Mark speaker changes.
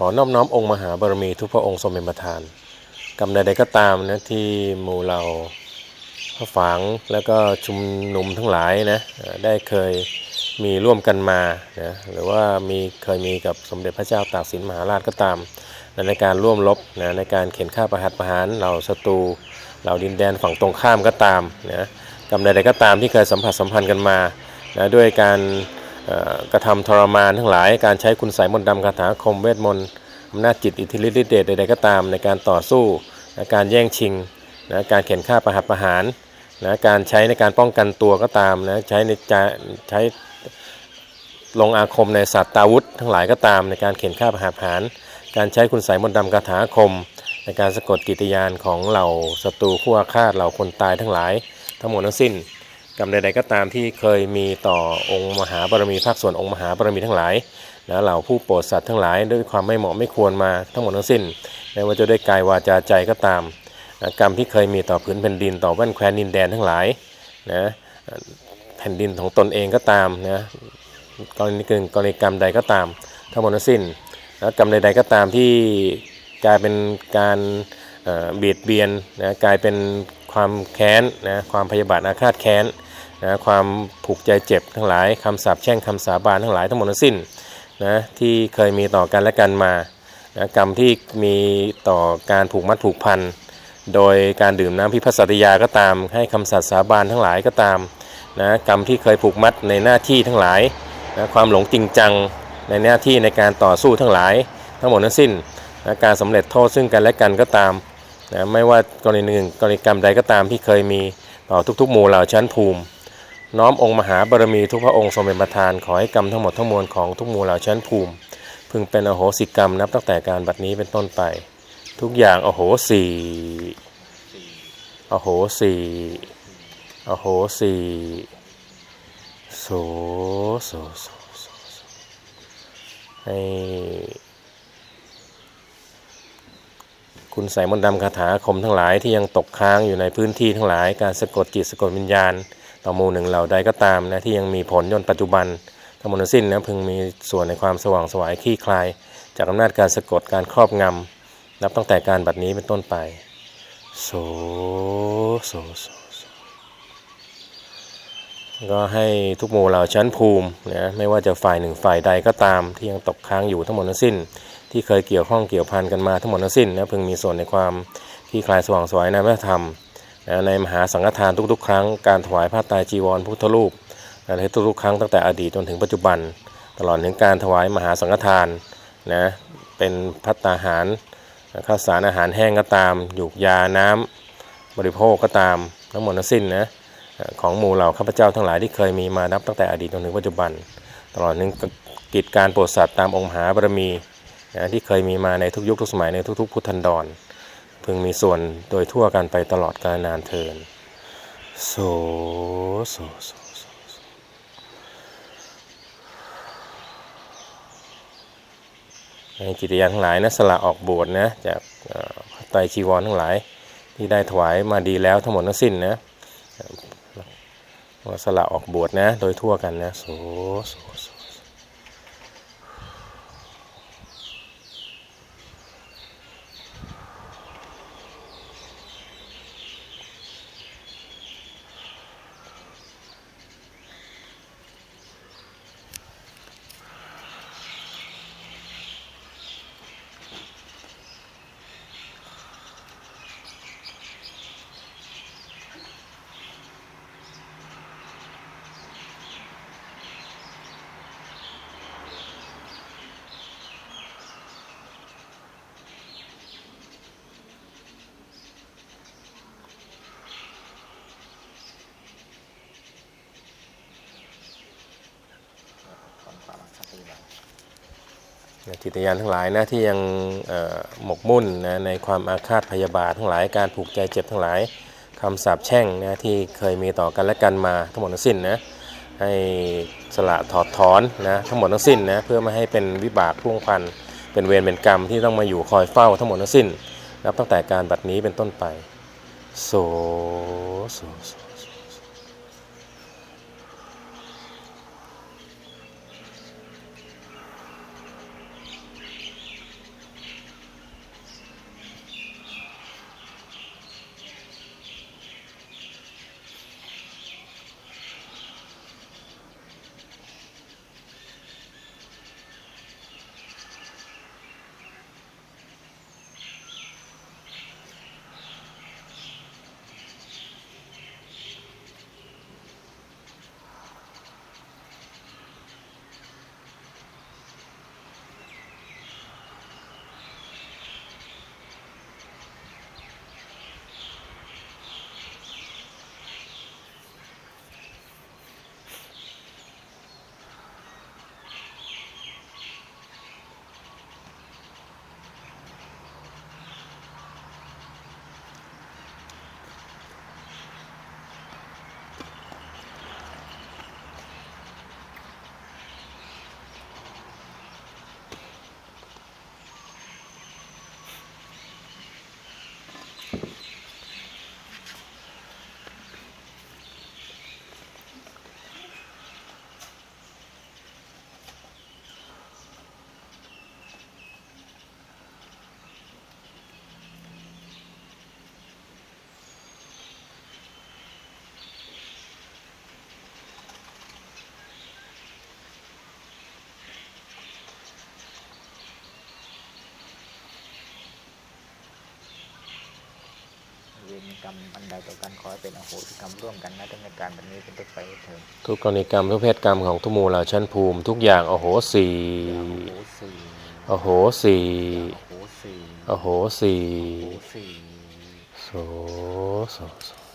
Speaker 1: ขอนอบน้อมองค์มหาบารมีทุกพระองค์ทรงเป็นประธานกรรมใดๆก็ตามนะที่หมู่เราพระฝางแล้วก็ชุมนุมทั้งหลายนะได้เคยมีร่วมกันมานะหรือว่ามีเคยมีกับสมเด็จพระเจ้าตากสินมหาราชก็ตามในการร่วมรบนะในการเข็นฆ่าประหัตประหารเหล่าศัตรูเหล่าดินแดนฝั่งตรงข้ามก็ตามนะกรรมใดๆก็ตามที่เคยสัมผัสสัมพันธ์กันมานะด้วยการ กระทำทรมานทั้งหลาย การใช้คุณสายมนต์ดำคาถาคมเวทมนต์อำนาจจิตอิทธิฤทธิเดชใดๆก็ตามในการต่อสู้นะการแย่งชิงนะการเข็นฆ่าประหัตประหารนะการใช้ในการป้องกันตัวก็ตามนะใช้ในใช้ลงอาคมในสัตว์ตาวุธ ทั้งหลายก็ตามในการเข็นฆ่าประหัตประหาร การใช้คุณสายมนต์ดำคาถาคม ในการสะกดกิตยานของเหล่าศัตรูคู่อาฆาตเหล่าคนตายทั้งหลาย ทั้งหมดทั้งสิ้น กรรมใดๆก็ตามที่เคยมีต่อองค์มหาบารมีภาคส่วนองค์มหาบารมีทั้งหลายนะเหล่าผู้โปรดสัตว์ทั้งหลายด้วยความไม่เหมาะไม่ควรมาทั้งหมดทั้งสิ้นไม่ว่าจะด้วยกายวาจาใจก็ตามนะกรรมที่เคยมีต่อผืนแผ่นดินต่อแว่นแคว้นดินแดนทั้งหลายนะแผ่นดินของตนเองก็ตามนะกรณีกึ่งกรณีกรรมใดก็ตาม ทั้งหมดทั้งสิ้นนะกรรมใดๆก็ตามที่กลายเป็นการเอ่อเบียดเบียนนะกลายเป็นความแค้นนะความพยาบาทอาฆาตแค้น นะความผูกใจเจ็บทั้งหลายคำสาปแช่งคำสาบานทั้งหลายทั้งหมดทั้งสิ้นนะที่เคยมีต่อกันและกันมานะกรรมที่มีต่อการผูกมัดผูกพันโดยการดื่มน้ำพิพัสติยาก็ตาม ให้คำสัตย์สาบานทั้งหลายก็ตามนะกรรมที่เคยผูกมัดในหน้าที่ทั้งหลายนะความหลงจริงจังในหน้าที่ในการต่อสู้ทั้งหลาย ทั้งหมดทั้งสิ้นนะการสำเร็จโทษซึ่งกันและกันก็ตามนะไม่ว่ากรณีหนึ่งกรณีกรรมใดก็ตามที่เคยมีต่อทุกๆหมู่เหล่าชั้นภูมิ น้อมองค์มหาบารมีทุกพระองค์ทรงเป็นประธาน ขอให้กรรมทั้งหมดทั้งมวลของทุกหมู่เหล่าชั้นภูมิ พึงเป็นอโหสิกรรมนับตั้งแต่การบัดนี้เป็นต้นไป ทุกอย่างอโหสีอโหสีอโหสีโสโสโสโสโสให้คุณใส่มนต์ดำคาถาคมทั้งหลายที่ยังตกค้างอยู่ในพื้นที่ทั้งหลาย การสะกดจิตสะกดวิญญาณ ต่อหมู่หนึ่งเหล่าใดก็ตามนะที่ยังมีผลจนปัจจุบันทั้งหมดทั้งสิ้นนะพึงมีส่วนในความสว่างสวายคลี่คลาย จากอำนาจการสะกดการครอบงำนับตั้งแต่การบัดนี้เป็นต้นไปโสโสโสโสก็ให้ทุกหมู่เหล่าชั้นภูมินะไม่ว่าจะฝ่ายหนึ่งฝ่ายใดก็ตามที่ยังตกค้างอยู่ทั้งหมดทั้งสิ้น ที่เคยเกี่ยวข้องเกี่ยวพันกันมาทั้งหมดทั้งสิ้นนะพึงมีส่วนในความคลี่คลายสว่างสวายในพระธรรม ในมหาสังฆทานทุกๆ ครั้งการถวายผ้าไตรจีวรพุทธรูปในทุกๆ ครั้งตั้งแต่อดีตจนถึงปัจจุบัน ตลอดถึงการถวายมหาสังฆทานนะเป็นพัตตาหารข้าวสารอาหารแห้งก็ตามหยูกยาน้ำบริโภคก็ตามทั้งหมดทั้งสิ้นนะของหมู่เหล่าข้าพเจ้าทั้งหลายที่เคยมีมานับตั้งแต่อดีตจนถึงปัจจุบัน ตลอดถึงกิจการโปรดสัตว์ตามองค์มหาบารมีนะที่เคยมีมาในทุกยุคทุกสมัยในทุกๆ พุทธันดร พึงมีส่วนโดยทั่วกันไปตลอดกาลนานเทินโสโสโสโสโสในกิตยานทั้งหลายนะสละออกบวชนะจากไตรจีวรทั้งหลายที่ได้ถวายมาดีแล้วทั้งหมดทั้งสิ้นนะสละออกบวชนะ โดยทั่วกันนะโสโสโส นะ จิตยานทั้งหลายนะที่ยังหมกมุ่นนะในความอาฆาตพยาบาททั้งหลายการผูกใจเจ็บทั้งหลายคำสาปแช่งนะที่เคยมีต่อกันและกันมาทั้งหมดทั้งสิ้นนะให้สละถอดถอนนะทั้งหมดทั้งสิ้นนะเพื่อไม่ให้เป็นวิบากพ่วงพันเป็นเวรเป็นกรรมที่ต้องมาอยู่คอยเฝ้าทั้งหมดทั้งสิ้นนับตั้งแต่การบัดนี้เป็นต้นไปโสโส
Speaker 2: รรมอันใดต่อกันขอให้เป็นอโหสิกรรมร่วมกันนะทั้งในการแบบนี้เป็นต้นไปเถิด
Speaker 1: ทุกกรณีกรรมทุกเพศกรรมของทุกหมู่เหล่าชั้นภูมิทุกอย่างโอโหสี
Speaker 2: อโหสี
Speaker 1: โอโหสี
Speaker 2: อโหสี
Speaker 1: โหสี
Speaker 2: อโหสี
Speaker 1: โสโสโส